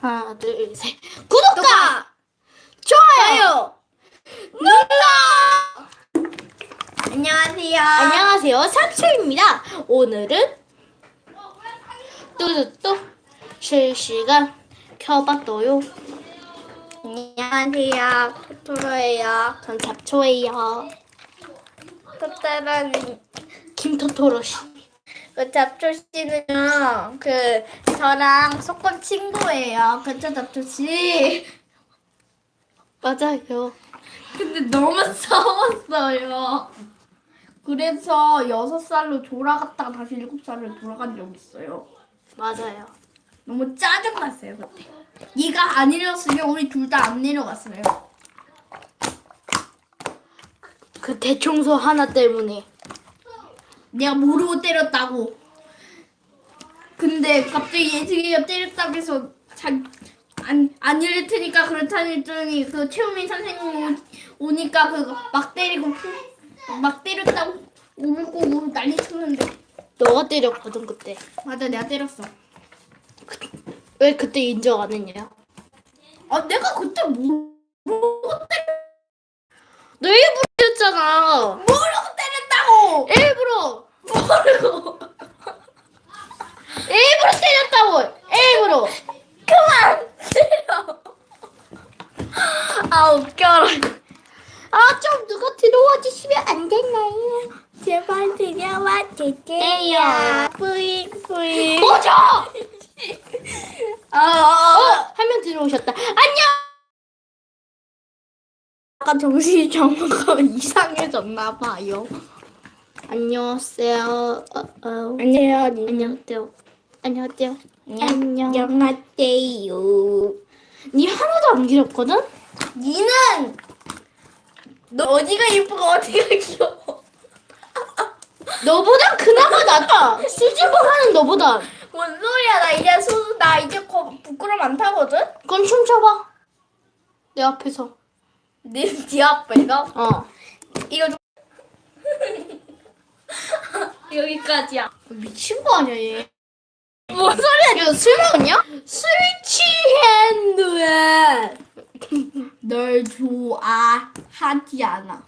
하나, 둘, 셋. 구독과 좋아요 눌러! 안녕하세요. 안녕하세요. 삼촌입니다. 오늘은 뚜뚜뚜 실시간 켜봤어요. 안녕하세요. 토토로예요. 전 잡초예요. 토토로는 김토토로 씨. 그 잡초 씨는요. 그 저랑 소꿉 친구예요. 그쵸 잡초 씨. 맞아요. 근데 너무 싸웠어요. 그래서 여섯 살로 돌아갔다가 다시 일곱 살로 돌아간 적 있어요. 맞아요. 너무 짜증났어요 그때. 얘가 안 내렸으면 우리 둘 다 안 내려갔어요. 그 대청소 하나 때문에. 내가 모르고 때렸다고. 근데 갑자기 예승이가 때렸다고 해서 안, 안 이럴 테니까 그렇다는 했더니 그 최우민 선생님 오- 오니까 그 막 때리고 푸- 막 때렸다고 울고 뭐 난리 쳤는데 너가 때렸거든 그때. 맞아 내가 때렸어. 왜 그때 인정 안 했냐? 아 내가 그때 뭐 모르고 일부러 때렸다고. 일부러. 그만 때려. 아 웃겨라. 아 좀 누가 들어와 주시면 안 되나요? 제발 들려와 주세요. 뿌잉 뿌잉. 꺼져! 아, 아, 어, 한 명 들어오셨다. 안녕. 아까 정신이 정말 이상해졌나 봐요. 안녕하세요. 어, 어. 안녕하세요. 안녕하세요. 안녕하세요. 안녕. 안녕하세요. 니 하나도 안 길었거든? 니는 너 어디가 예쁘고 어디가 귀여워? 너보단 그나마 낫다. 수줍어 하는 너보단. 뭔 소리야? 나 이제 수, 나 이제 거, 부끄럼 안 타거든? 그럼 춤춰봐. 내 앞에서. 네뒤 앞에서 어. 이거 좀 여기까지야. 미친 거 아니야 얘? 뭔 소리야? 야, 술 먹었냐? 술 취했는데. 널 좋아하지 않아.